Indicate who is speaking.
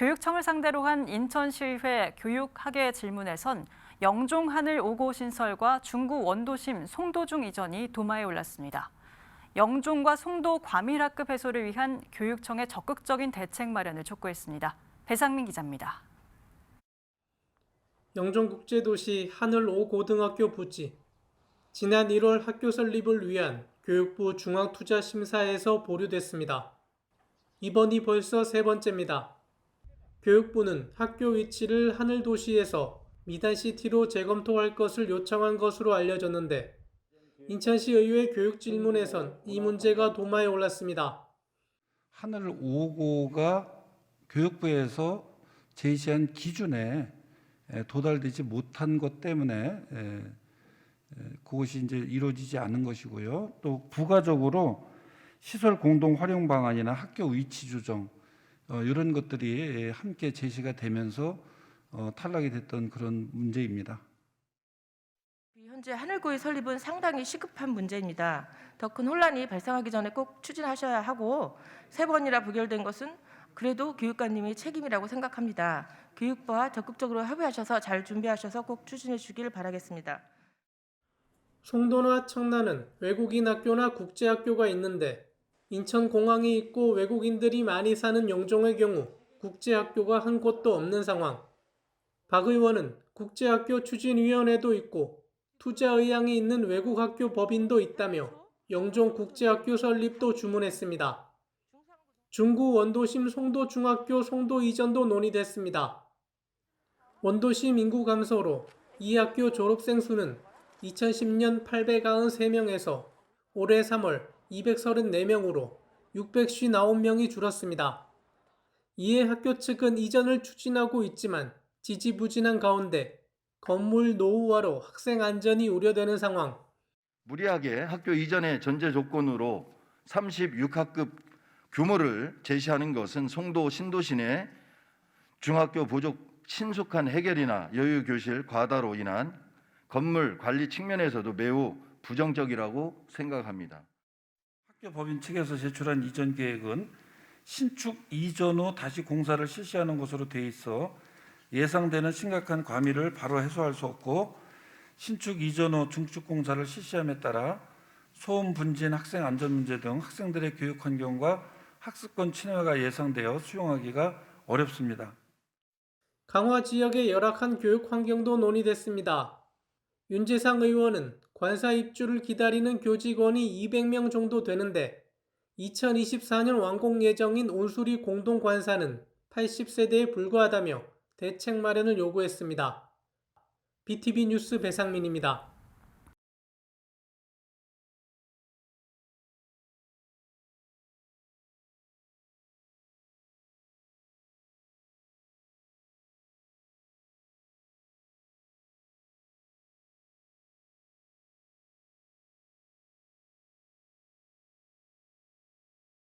Speaker 1: 교육청을 상대로 한 인천시의회 교육학예 질문에선 영종 하늘 5고 신설과 중구 원도심 송도중 이전이 도마에 올랐습니다. 영종과 송도 과밀학급 해소를 위한 교육청의 적극적인 대책 마련을 촉구했습니다. 배상민 기자입니다.
Speaker 2: 영종국제도시 하늘 5고등학교 부지 지난 1월 학교 설립을 위한 교육부 중앙투자심사에서 보류됐습니다. 이번이 벌써 세 번째입니다. 교육부는 학교 위치를 하늘도시에서 미단시티로 재검토할 것을 요청한 것으로 알려졌는데 인천시 의회 교육질문에선 이 문제가 도마에 올랐습니다.
Speaker 3: 하늘 5고가 교육부에서 제시한 기준에 에, 도달되지 못한 것 때문에 그것이 이제 이루어지지 않은 것이고요. 또 부가적으로 시설 공동 활용 방안이나 학교 위치 조정 어, 이런 것들이 에, 함께 제시가 되면서 어, 탈락이 됐던 그런 문제입니다.
Speaker 4: 현재 하늘고의 설립은 상당히 시급한 문제입니다. 더 큰 혼란이 발생하기 전에 꼭 추진하셔야 하고 세 번이나 부결된 것은 그래도 교육관님의 책임이라고 생각합니다. 교육부와 적극적으로 협의하셔서 잘 준비하셔서 꼭 추진해 주길 바라겠습니다.
Speaker 2: 송도나 청라는 외국인 학교나 국제학교가 있는데 인천공항이 있고 외국인들이 많이 사는 영종의 경우 국제학교가 한 곳도 없는 상황. 박 의원은 국제학교 추진위원회도 있고 투자 의향이 있는 외국학교 법인도 있다며 영종 국제학교 설립도 주문했습니다. 중구 원도심 송도중학교 송도 이전도 논의됐습니다. 원도심 인구 감소로 이 학교 졸업생 수는 2010년 893명에서 올해 3월 234명으로 659명이 줄었습니다. 이에 학교 측은 이전을 추진하고 있지만 지지부진한 가운데 건물 노후화로 학생 안전이 우려되는 상황.
Speaker 5: 무리하게 학교 이전의 전제 조건으로 36학급 규모를 제시하는 것은 송도 신도시 내 중학교 부족 신속한 해결이나 여유 교실 과다로 인한 건물 관리 측면에서도 매우 부정적이라고 생각합니다.
Speaker 3: 학교 법인 측에서 제출한 이전 계획은 신축 이전 후 다시 공사를 실시하는 것으로 돼 있어 예상되는 심각한 과밀을 바로 해소할 수 없고 신축 이전 후 중축 공사를 실시함에 따라 소음 분진 학생 안전 문제 등 학생들의 교육 환경과 학습권 침해가 예상되어 수용하기가 어렵습니다.
Speaker 2: 강화 지역의 열악한 교육 환경도 논의됐습니다. 윤재상 의원은 관사 입주를 기다리는 교직원이 200명 정도 되는데 2024년 완공 예정인 온수리 공동관사는 80세대에 불과하다며 대책 마련을 요구했습니다. BTV 뉴스 배상민입니다.